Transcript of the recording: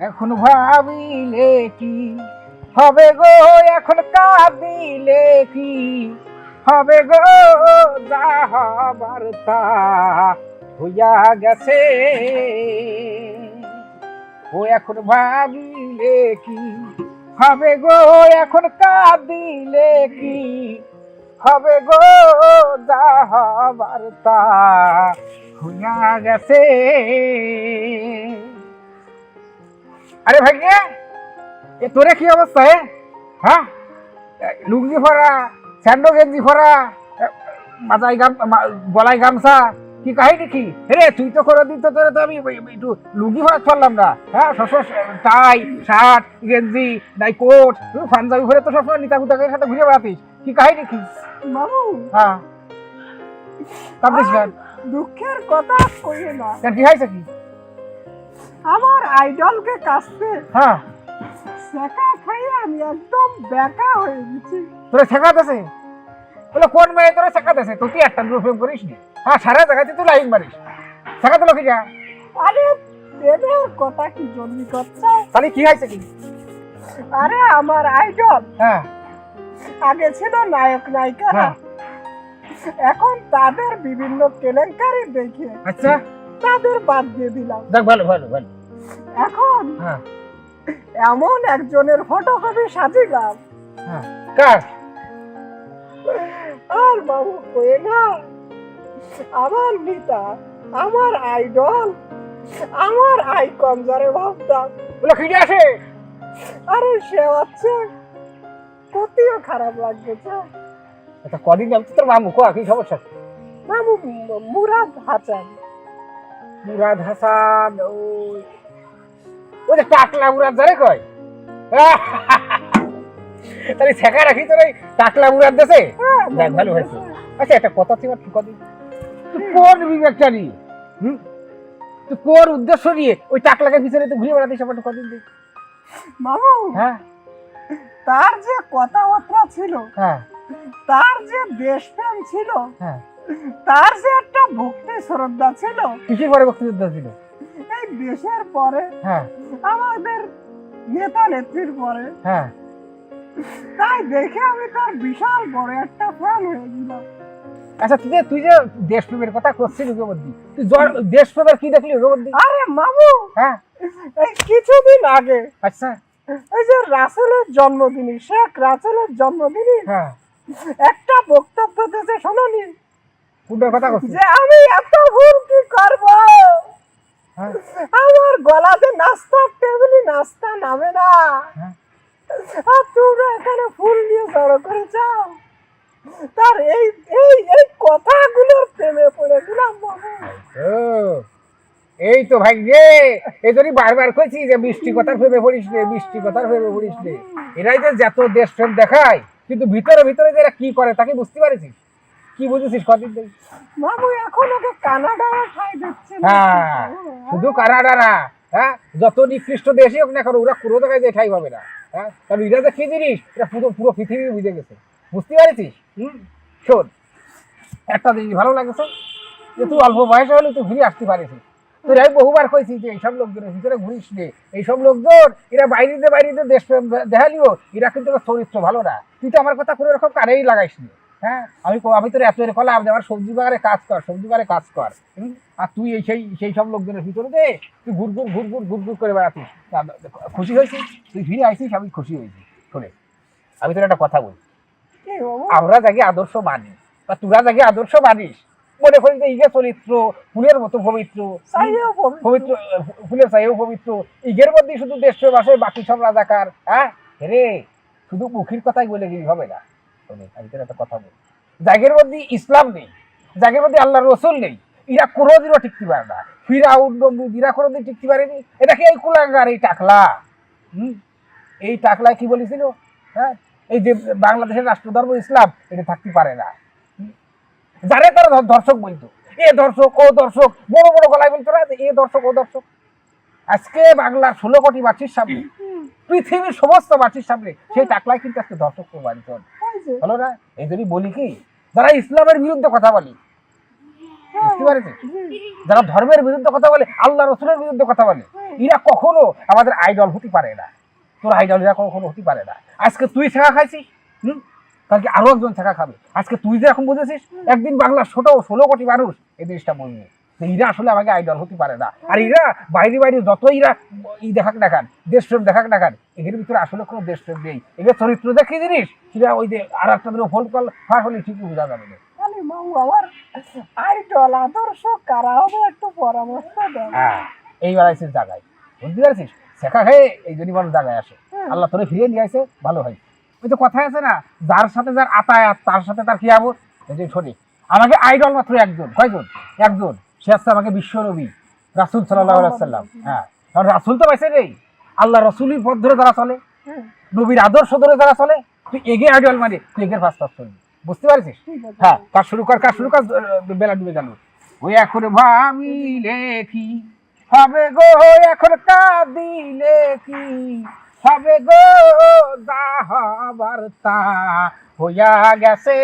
এখন ভাবিলে কি? হবে গো, এখন কাঁদিলে কি? হবে গো, যা হবার তা হইয়া গেছে। ও এখন ভাবিলে কি? হবে গো, এখন কাঁদিলে কি? হবে গো, যা হবার তা হইয়া গেছে। আরে ভাগ্যে এ তোরে কি অবস্থা হে হ্যাঁ? লুঙ্গি ফরা স্যান্ডো গেঞ্জি ফরা মাথায় গাম গলায় গামছা কি কাহিনী কি? রে তুই তো করে দিত তোরে তো আমি একটু লুঙ্গি ফরা চললাম না হ্যাঁ? সবসময় টাই শার্ট গেঞ্জি নাই কোট তুই পাঞ্জাবি ফেরে তো সবসময় নিতা কুতাকের সাথে ঘুরে বেড়াতিস কি কাহিনী কি? বাবু হ্যাঁ। কাঁদিস দুঃখের কথা কইে না। কি হয়েছে কি? আমার আইডলকে কাছতে হ্যাঁ। শেখা খাইয়ে আমি একদম বেকা হয়ে গেছি। তোরা শেখাতেছে? বলে কোন মেয়ে তোরা শেখাতেছে? তুই কি একটা গ্রুপ ফেম করিস নি? হ্যাঁ সারা জায়গাতে তুই লাইন মারিস। শেখাতে লোকে যা। আরে প্রেমের কথা কি জন্য করছে? তাহলে কি হয়েছে কি? আরে আমার আইডল হ্যাঁ। আগে ছিল নায়ক নায়িকারা হ্যাঁ। এখন তাদের বিভিন্ন কেলেঙ্কারি দেখে আচ্ছা। তাদের বাদ দিয়ে দিলাম। দেখ ভালো ভালো ভালো। এখন হ্যাঁ। এমন একজনের ফটোকপি সাজিলাম। হ্যাঁ। কার? আর বাবু কয়ে না আমার নিতা আমার আইডল আমার আইকন যারে ভাবতাম বলে খিটে আসে আরে সে হচ্ছে কতিও খারাপ লাগতেছে আচ্ছা কদিন যাব তোর মামু? কোয়া কি সমস্যা? বাবু মুরাদ হাসান। মুরাদ হাসান ওই ওই যে টাকলা মুরাদ জানে কয়? তাহলে শেখা রাখি তোর ওই টাকলা মুরাদ দেশে? হ্যাঁ, যাক, ভালো হয়েছে। আচ্ছা একটা কথা ছিল কি কদিন তুই কোন বিবেকটা নিয়ে হুম? তুই কোন উদ্দেশ্য নিয়ে ওই টাকলাকে পিছনে তো ঘুরে বেড়াতিস আমার কদিন দিন বাবু হ্যাঁ। তার যে কথাবার্তা ছিল হ্যাঁ। তার যে দেশপ্রেম ছিল হ্যাঁ। তার যে একটা ভক্তি শ্রদ্ধা ছিল কিসের পরে বক্তৃতা ছিল? এই দেশের পরে হ্যাঁ। আমাদের নেতা নেত্রীর পরে। হ্যাঁ। তাই দেখে আমি তার বিশাল বড় একটা ফ্যান হয়ে গেলাম। আচ্ছা তুই তুই যে দেশপ্রেমের কথা করছিস তুই দেশপ্রেমের কি দেখলি আরে মামু! হ্যাঁ। এই কিছুদিন আগে আচ্ছা। এই যে রাসেলের জন্মদিনই শেখ রাসেলের জন্মদিনই হ্যাঁ। একটা বক্তব্য দিয়েছে শোনি কোনটার কথা করছিস? যে আমি এত ভুল কি করব? আমার গলাতে নাস্তার টেবিলে নাস্তা নামে না। হ্যাঁ। আর তোমরা এখানে ফুল দিয়ে জড়ো করে যাও। তার এই এই এই কথাগুলোর প্রেমে পড়ে গেলাম এই তো ভাই রে এই জন্যই বারবার কইছি যে মিষ্টি কথার ভেবে পড়িস রে মিষ্টি কথার ভেবে পড়িস রে এরাই যে যত দেশপ্রেম দেখায় কিন্তু ভিতরে ভিতরে যে এরা কি করে তাকে বুঝতে পারছিস কি বুঝেছিস কদিন বাবু এখন ওকে ঠাই দিচ্ছে হ্যাঁ শুধু হ্যাঁ? যত নিকৃষ্ট দেশই হোক না কারণ ওরা পুরো জায়গায় যে ঠাই পাবে না হ্যাঁ? কারণ এরা যে কি জিনিস এটা পুরো পুরো পৃথিবী বুঝে গেছে। বুঝতে পারছিস? হুম? শোন একটা জিনিস ভালো লাগেছে যে তুই অল্প বয়সে হলে তুই ঘুরে আসতে পারিস। তোর আমি বহুবার কইছি যে এইসব লোকজনের ভিতরে ঘুরিস নে। এইসব লোকজন এরা বাইরেতে বাইরেতে দেশ দেখালিও এরা কিন্তু তোর চরিত্র ভালো না। তুই তো আমার কথা কোনো রকম কানেই লাগাইস নি। হ্যাঁ আমি আমি তোর এত কলাম যে আমার সবজি বাগানে কাজ কর সবজি বাগানে কাজ কর। আর তুই এই সেই সেই সব লোকজনের ভিতরে দে তুই ঘুর ঘুর ঘুর ঘুর ঘুর ঘুর করে বেড়াতিস খুশি হয়েছিস? তুই ফিরে আইসিস আমি খুশি হয়েছি। শুনে আমি তোর একটা কথা বলি। আমরা যাকে আদর্শ মানি বা তোরা যাকে আদর্শ মানিস মনে করি যে ইগে চরিত্র ফুলের মতো পবিত্র। পবিত্র। ফুলের চাইও পবিত্র। ইগের মধ্যে শুধু দেশ আসে বাকি সব রাজাকার হ্যাঁ? রে শুধু মুখের কথাই বলে গেলি হবে না। শোনে আমি তোর একটা কথা বলি। জাগের মধ্যে ইসলাম নেই জাগের মধ্যে আল্লাহ রসুল নেই। ইরা কোনোদিনও টিকতে পারে না। ফিরাউন নমরুদ ইরা কোনোদিন টিকতে পারেনি। এটা কি এই কুলাঙ্গার এই টাকলা? হুম? এই টাকলায় কি বলেছিল? হ্যাঁ? এই যে বাংলাদেশের রাষ্ট্রধর্ম ইসলাম এটা থাকতে পারে না? যারে তারা দর্শক বলতো এ দর্শক ও দর্শক বড় বড় গলায় বলতো না এ দর্শক ও দর্শক আজকে বাংলার ষোলো কোটি বাচ্চির সামনে পৃথিবীর সমস্ত বাচ্চির সামনে সেই টাকলায় কিন্তু আজকে দর্শক প্রমাণিত হলো না এই জন্যই বলি কি যারা ইসলামের বিরুদ্ধে কথা বলি বুঝতে পারছি যারা ধর্মের বিরুদ্ধে কথা বলে আল্লাহ রসুলের বিরুদ্ধে কথা বলে এরা কখনো আমাদের আইডল হতে পারে না। তোর আইডল এরা কখনো হতে পারে না। আজকে তুই শেখা খাইছিস? হুম? কালকে আরও একজন শেখা খাবে। আজকে তুই যে এখন বুঝেছিস একদিন বাংলার ছোট ষোলো কোটি মানুষ এই জিনিসটা বুঝবে যে এরা আসলে আমাকে আইডল হতে পারে না। আর এরা বাইরে বাইরে যত এরা ই দেখাক দেখান দেশপ্রেম দেখাক দেখান এদের ভিতরে আসলে কোনো দেশপ্রেম নেই। এদের চরিত্র দেখে জিনিস? সেটা ওই যে আর একটা দিনে ফোন কল ফার হলে ঠিকই বোঝা যাবে। না খালি আমার আইডল আদর্শ কারা হবে একটু পরামর্শ হ্যাঁ এইবার জায়গায় বুঝতে পারছিস? শেখা খেয়ে এই জন্য মানুষ জায়গায় আসে। আল্লাহ তোরে ফিরিয়ে নিয়ে আসে ভালো হয়। ওই তো কথায় আছে না যার সাথে যার আতায়াত তার সাথে তার কি এই যে শোনে আমাকে আইডল মাত্র একজন কয়জন? একজন। সে হচ্ছে আমাকে বিশ্ব নবী রাসুল সাল্লাহ সাল্লাম হ্যাঁ কারণ রাসুল তো পাইছে নেই। আল্লাহ রসুলির পথ ধরে যারা চলে নবীর আদর্শ ধরে যারা চলে তুই এগে আইডল মানে তুই এগের ফার্স্ট ফার্স্ট চলবি বুঝতে পারছিস? হ্যাঁ কাজ শুরু কর কাজ শুরু কর বেলা ডুবে গেল। ওই এখন ভাবিলে কি হবে গো এখন কাঁদিলে কি হবে গো যা হবার তা হইয়া গেছে।